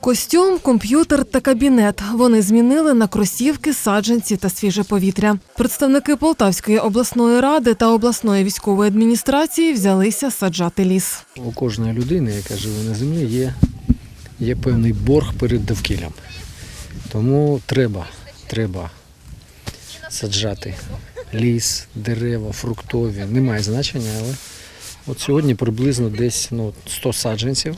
Костюм, комп'ютер та кабінет. Вони змінили на кросівки, саджанці та свіже повітря. Представники Полтавської обласної ради та обласної військової адміністрації взялися саджати ліс. У кожної людини, яка живе на землі, є, є певний борг перед довкіллям. Тому треба, треба саджати ліс, дерева, фруктові. Немає значення, але от сьогодні приблизно десь ну, 100 саджанців.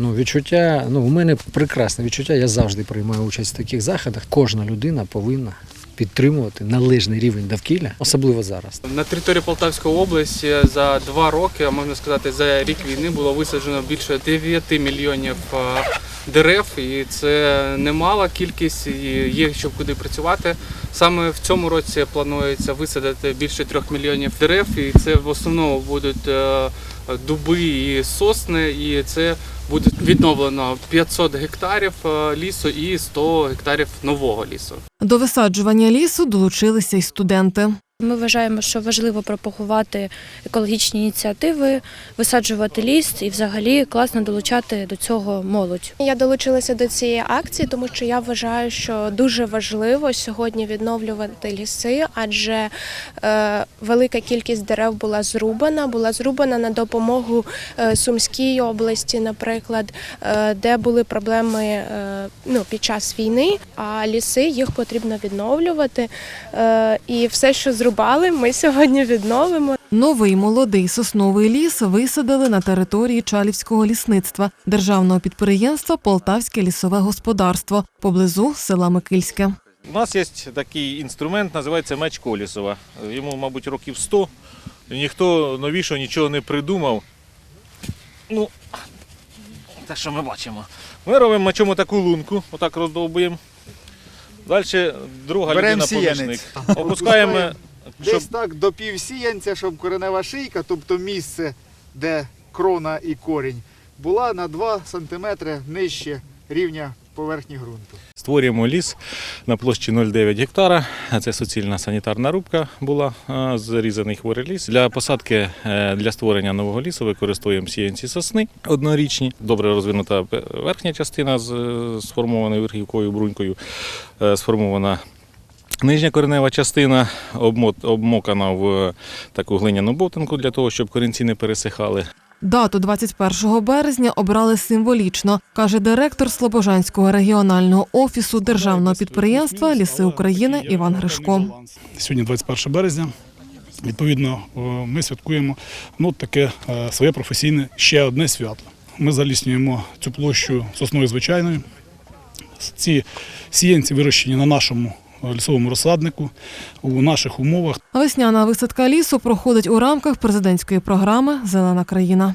Ну, відчуття, ну, у мене прекрасне відчуття, я завжди приймаю участь в таких заходах. Кожна людина повинна підтримувати належний рівень довкілля, особливо зараз. На території Полтавської області за два роки, а можна сказати, за рік війни було висаджено більше 9 мільйонів дерев, і це немала кількість, і є щоб куди працювати. Саме в цьому році планується висадити більше 3 мільйонів дерев, і це в основному будуть е, дуби і сосни, і це буде відновлено 500 гектарів е, лісу і 100 гектарів нового лісу. До висаджування лісу долучилися й студенти. Ми вважаємо, що важливо пропагувати екологічні ініціативи, висаджувати ліс і взагалі класно долучати до цього молодь. Я долучилася до цієї акції, тому що я вважаю, що дуже важливо сьогодні відновлювати ліси, адже е, велика кількість дерев була зрубана, була зрубана на допомогу е, Сумській області, наприклад, е, де були проблеми е, ну, під час війни. А ліси їх потрібно відновлювати. Е, і все, що зрубали, ми сьогодні відновимо. Новий молодий сосновий ліс висадили на території Чалівського лісництва державного підприємства Полтавське лісове господарство поблизу села Микильське. У нас є такий інструмент, називається меч Колісова. Йому, мабуть, років 100. Ніхто новішого нічого не придумав. Ну, те, що ми бачимо. Ми робимо мечом таку лунку, отак роздовбуємо. Далі друга Беремо людина помічник. сіянець. Опускаємо, щоб Десь так до півсіянця, щоб коренева шийка, тобто місце, де крона і корінь, була на 2 см нижче рівня поверхні ґрунту. створюємо ліс на площі 0,9 гектара. Це суцільна санітарна рубка була, зрізаний хворий ліс. Для посадки е, для створення нового лісу використовуємо сіянці сосни однорічні. Добре розвинута верхня частина з сформованою верхівкою брунькою, е, сформована. Нижня коренева частина обмо- обмокана в таку глиняну бовтанку для того, щоб корінці не пересихали. Дату 21 березня обрали символічно, каже директор Слобожанського регіонального офісу державного підприємства Ліси України Іван Гришко. Сьогодні 21 березня. Відповідно, е, ми святкуємо ну, таке е, своє професійне ще одне свято. Ми заліснюємо цю площу сосною звичайною. Ці сіянці вирощені на нашому е, лісовому розсаднику у наших умовах. Весняна висадка лісу проходить у рамках президентської програми Зелена країна.